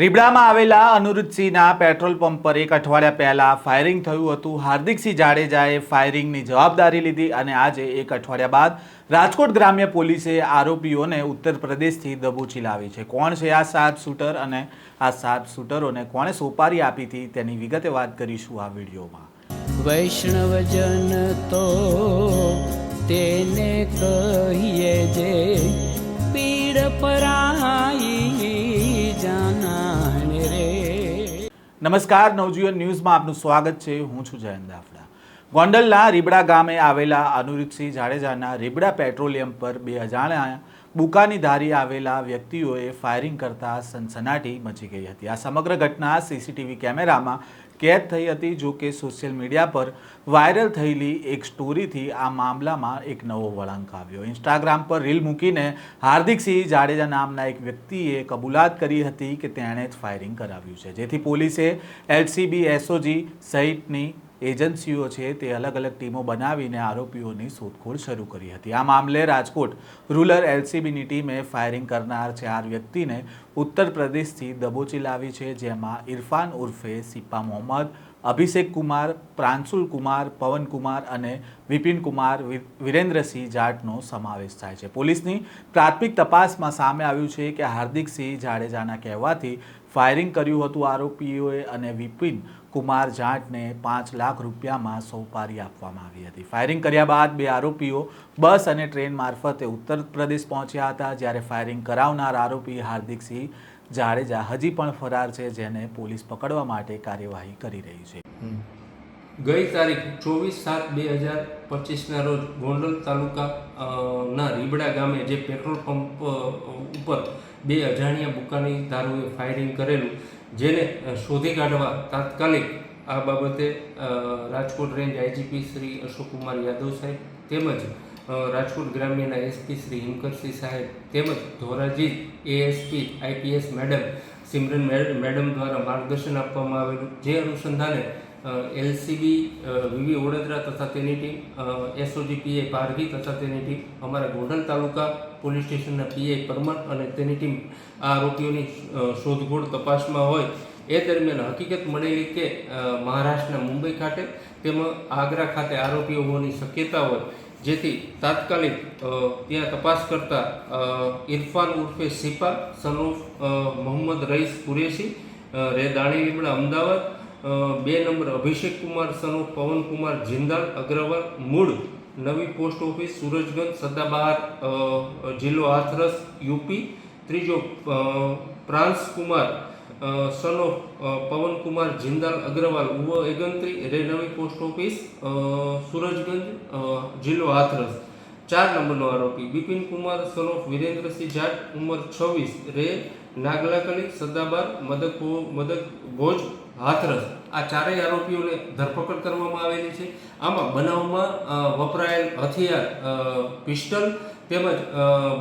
રીબડામાં આવેલા અનુરુદ્ધસિંહના petrol pump પર એક અઠવાડિયા પહેલા ફાયરિંગ થયું હતું. હાર્દિકસિંહ જાડેજાએ ફાયરિંગની જવાબદારી લીધી અને આજે એક અઠવાડિયા બાદ રાજકોટ ગ્રામ્ય પોલીસે આરોપીઓને ઉત્તર પ્રદેશથી દબોચી લાવી છે. કોણ છે આ સાત શૂટર અને આ સાત શૂટરોને કોણે સોપારી આપી હતી તેની વિગતે વાત કરીશું આ વિડીયોમાં. વૈષ્ણવજન તો તેને કહીએ જે નમસ્કાર, નવજીવન ન્યૂઝમાં આપનું સ્વાગત છે. હું છું જયંત દાફડા. ગોંડલના રીબડા ગામે આવેલા અનુરૂપસિંહ જાડેજાના રીબડા પેટ્રોલિયમ પર બે અજાણ્યા બુકાની ધારી આવેલા વ્યક્તિઓએ ફાયરિંગ કરતા સનસનાટી મચી ગઈ હતી. આ સમગ્ર ઘટના સીસીટીવી કેમેરામાં કેદ થઈ હતી જો કે સોશિયલ મીડિયા પર વાયરલ થયેલી એક સ્ટોરીથી આ મામલામાં એક નવો વળાંક આવ્યો. ઇન્સ્ટાગ્રામ પર રીલ મૂકીને હાર્દિકસિંહ જાડેજા નામના એક વ્યક્તિએ કબૂલાત કરી હતી કે તેણે જ ફાયરિંગ કરાવ્યું છે. જેથી પોલીસે એલસીબી, એસઓજી સહિતની એજન્સીઓ છે તે અલગ અલગ ટીમો બનાવીને આરોપીઓની શોધખોળ શરૂ કરી હતી. આ મામલે રાજકોટ રૂરલ એલસીબીની ટીમે ફાયરિંગ કરનાર ચાર વ્યક્તિને ઉત્તર પ્રદેશથી દબોચી લાવી છે, જેમાં ઇરફાન ઉર્ફે સિપ્પા મોહમ્મદ, અભિષેક કુમાર, પ્રાંશુલ કુમાર, પવન કુમાર અને વિપિન કુમાર વિરેન્દ્રસિંહ જાટનો સમાવેશ થાય છે. પોલીસની પ્રાથમિક તપાસમાં સામે આવ્યું છે કે હાર્દિકસિંહ જાડેજાના કહેવાથી ફાયરિંગ કર્યું હતું આરોપીઓએ અને વિપિન કુમાર જાટને પાંચ લાખ રૂપિયામાં સોપારી આપવામાં આવી હતી. ફાયરિંગ કર્યા બાદ બે આરોપીઓ બસ અને ટ્રેન મારફતે ઉત્તર પ્રદેશ પહોંચ્યા હતા, જ્યારે ફાયરિંગ કરાવનાર આરોપી હાર્દિકસિંહ જાડેજા હજી પણ ફરાર છે, જેને પોલીસ પકડવા માટે કાર્યવાહી કરી રહી છે. ગઈ તારીખ ચોવીસ સાત બે હજાર પચીસના રોજ ગોંડલ તાલુકા ના રીબડા ગામે જે પેટ્રોલ પંપ ઉપર બે અજાણ્યા બુકાની દારૂએ ફાયરિંગ કરેલું જેને શોધી કાઢવા તાત્કાલિક આ બાબતે રાજકોટ રેન્જ આઈજીપી શ્રી અશોકકુમાર યાદવ સાહેબ તેમજ રાજકોટ ગ્રામ્યના એસપી શ્રી હિમકરસિંહ સાહેબ તેમજ Dhoraji ASP IPS madam Simran મેડ- મેડમ દ્વારા માર્ગદર્શન આપવામાં આવેલું, જે અનુસંધાને એલસીબી વીવી વડોદરા તથા તેની ટીમ એસઓજી પીઆઈ પારગી તથા તેની ટીમ, અમારા ગોંડલ તાલુકા પોલીસ સ્ટેશનના પીઆઈ પરમાર અને તેની ટીમ આ આરોપીઓની શોધખોળ તપાસમાં હોય, એ દરમિયાન હકીકત મળેલી કે મહારાષ્ટ્રના મુંબઈ ખાતે તેમાં આગ્રા ખાતે આરોપીઓ હોવાની શક્યતા હોય, જેથી તાત્કાલિક ત્યાં તપાસ કરતા ઇરફાન ઉર્ફે સિપા સન ઓફ મોહમ્મદ રઈસ કુરેશી રે દાણી લીમડા અમદાવાદ બે નંબર અભિષેક કુમાર સનુ પવનકુમાર પવન કુમાર, જિંદાલ અગ્રવાલ, મૂળ નવી પોસ્ટ ઓફિસ સુરજગંજ, સદાબહાર જિલ્લો હાથરસ, યુપી. ત્રીજો પ્રાંસ કુમાર સન ઓફ પવન કુમાર, જિંદાલ અગ્રવાલ, ઉવ એગંત્રી. રે નવી પોસ્ટ ઓફિસ સુરજગંજ જિલ્લો હાથરસ. ચાર નંબરનો આરોપી, બિપિન કુમાર સન ઓફ વિરેન્દ્રસિંહ જાટ, ઉંમર છવ્વીસ. રે નાગલાકલી સદાબાર મદક મદક ભોજ હાથરસ. આ ચારેય આરોપીઓને ધરપકડ કરવામાં આવેલી છે. આમાં બનાવમાં વપરાયેલ હથિયાર પિસ્ટલ તેમજ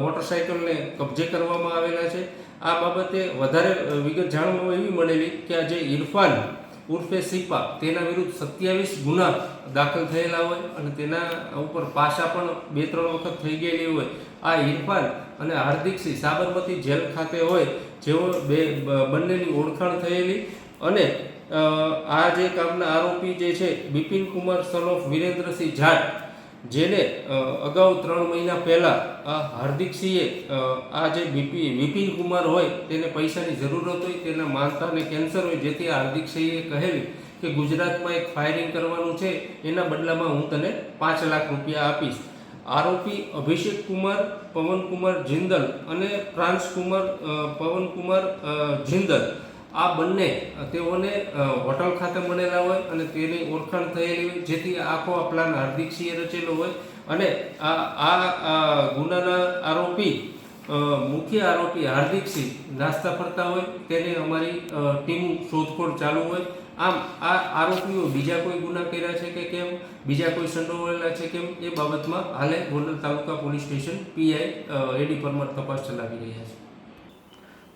મોટરસાઇકલને કબજે કરવામાં આવેલા છે. આ બાબતે વધારે વિગત જાણવા એવી મળેલી કે આ જે ઇરફાન ઉર્ફે સિપા તેના વિરુદ્ધ સત્યાવીસ ગુના દાખલ થયેલા હોય અને તેના ઉપર પાછા પણ બે, ત્રણ વખત થઈ ગયેલી હોય. આ ઇરફાન અને હાર્દિક સિંહ સાબરમતી જેલ ખાતે હોય, જેઓ બે, બંનેની ઓળખાણ થયેલી અને આ જે કામના આરોપી જે છે બિપિન કુમાર સન ઓફ વિરેન્દ્રસિંહ જાટ જેને અગાઉ ત્રણ મહિના પહેલાં આ હાર્દિકસિંહે આ જે બીપી વિપિન કુમાર હોય તેને પૈસાની જરૂરત હોય તેના માનતાને કેન્સર હોય જેથી હાર્દિકસિંહે કહેલી કે ગુજરાતમાં એક ફાયરિંગ કરવાનું છે એના બદલામાં હું તને પાંચ લાખ રૂપિયા આપીશ. આરોપી અભિષેક કુમાર પવન કુમાર જિંદલ અને પ્રાંશ કુમાર અ, પવન કુમાર જિંદલ આ બંને તેઓને હોટલ ખાતે મળેલા હોય અને તેની ઓળખાણ થયેલી હોય, જેથી આખો આ પ્લાન હાર્દિકસિંહે રચેલો હોય. અને આ આ ગુનાના આરોપી મુખ્ય આરોપી હાર્દિકસિંહ નાસ્તા ફરતા હોય, તેને અમારી ટીમ શોધખોળ ચાલુ હોય. આમ, આ આરોપીઓ બીજા કોઈ ગુના કર્યા છે કે કેમ? બીજા કોઈ સંડોવાયેલા છે કેમ? એ બાબતમાં હાલે Gondal taluka police station PI A D Parmar તપાસ ચલાવી રહ્યા છે.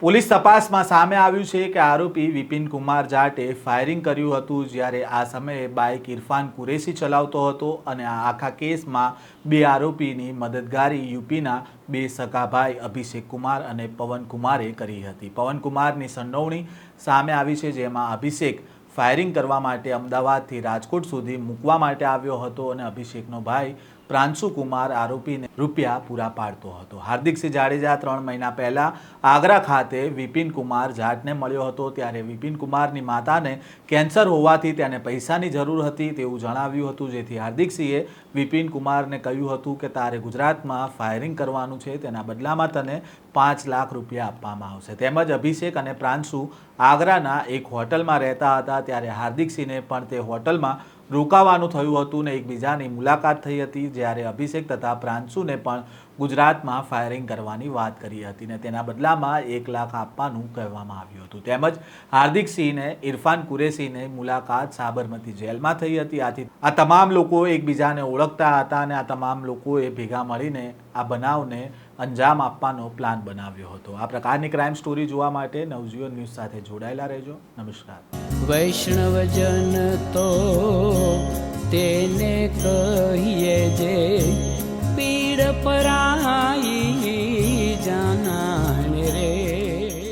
પોલીસ તપાસમાં સામે આવ્યું છે કે આરોપી વિપિન કુમાર જાટે ફાયરિંગ કર્યું હતું જ્યારે આ સમયે બાઇક ઇરફાન કુરેશી ચલાવતો હતો અને આ આખા કેસમાં બે આરોપીની મદદગારી યુપીના બે સગાભાઈ અભિષેક કુમાર અને પવન કુમારે કરી હતી. પવન કુમારની સંડોવણી સામે આવી છે જેમાં અભિષેક ફાયરિંગ કરવા માટે અમદાવાદથી રાજકોટ સુધી મૂકવા માટે આવ્યો હતો અને અભિષેકનો ભાઈ પ્રાંશુ કુમાર આરોપીને રૂપિયા પૂરા પાડતો હતો. હાર્દિકસિંહ જાડેજા ત્રણ મહિના પહેલા આગ્રા ખાતે વિપિન કુમાર જાટને મળ્યો હતો. ત્યારે વિપિન કુમારની માતાને કેન્સર હોવાથી તેને પૈસાની જરૂર હતી તેવું જણાવ્યું હતું, જેથી હાર્દિકસિંહે વિપિન કુમારને કહ્યું હતું કે, તારે ગુજરાતમાં ફાયરિંગ કરવાનું છે, તેના બદલામાં તને પાંચ લાખ રૂપિયા આપવામાં આવશે. તેમજ અભિષેક અને પ્રાંશુ આગ્રાના એક હોટલમાં રહેતા હતા. ત્યારે હાર્દિકસિંહને પણ તે હોટલમાં રોકાવાનું થયું હતું ને એકબીજાની મુલાકાત થઈ હતી, જ્યારે અભિષેક તથા પ્રાંશુને પણ ગુજરાતમાં ફાયરિંગ કરવાની વાત કરી હતી ને તેના બદલામાં એક લાખ આપવાનું કહેવામાં આવ્યું હતું. તેમજ હાર્દિક સિંહને, ઇરફાન કુરેશીને મુલાકાત સાબરમતી જેલમાં થઈ હતી. આથી આ તમામ લોકો એકબીજાને ઓળખતા હતા અને આ તમામ લોકોએ ભેગા મળીને આ બનાવને અંજામ આપવાનો પ્લાન બનાવ્યો હતો. આ પ્રકારની ક્રાઇમ સ્ટોરી જોવા માટે નવજીવન ન્યૂઝ સાથે જોડાયેલા રહેજો. નમસ્કાર. વૈષ્ણવજન તો તેને કહીએ જે પીડ પરા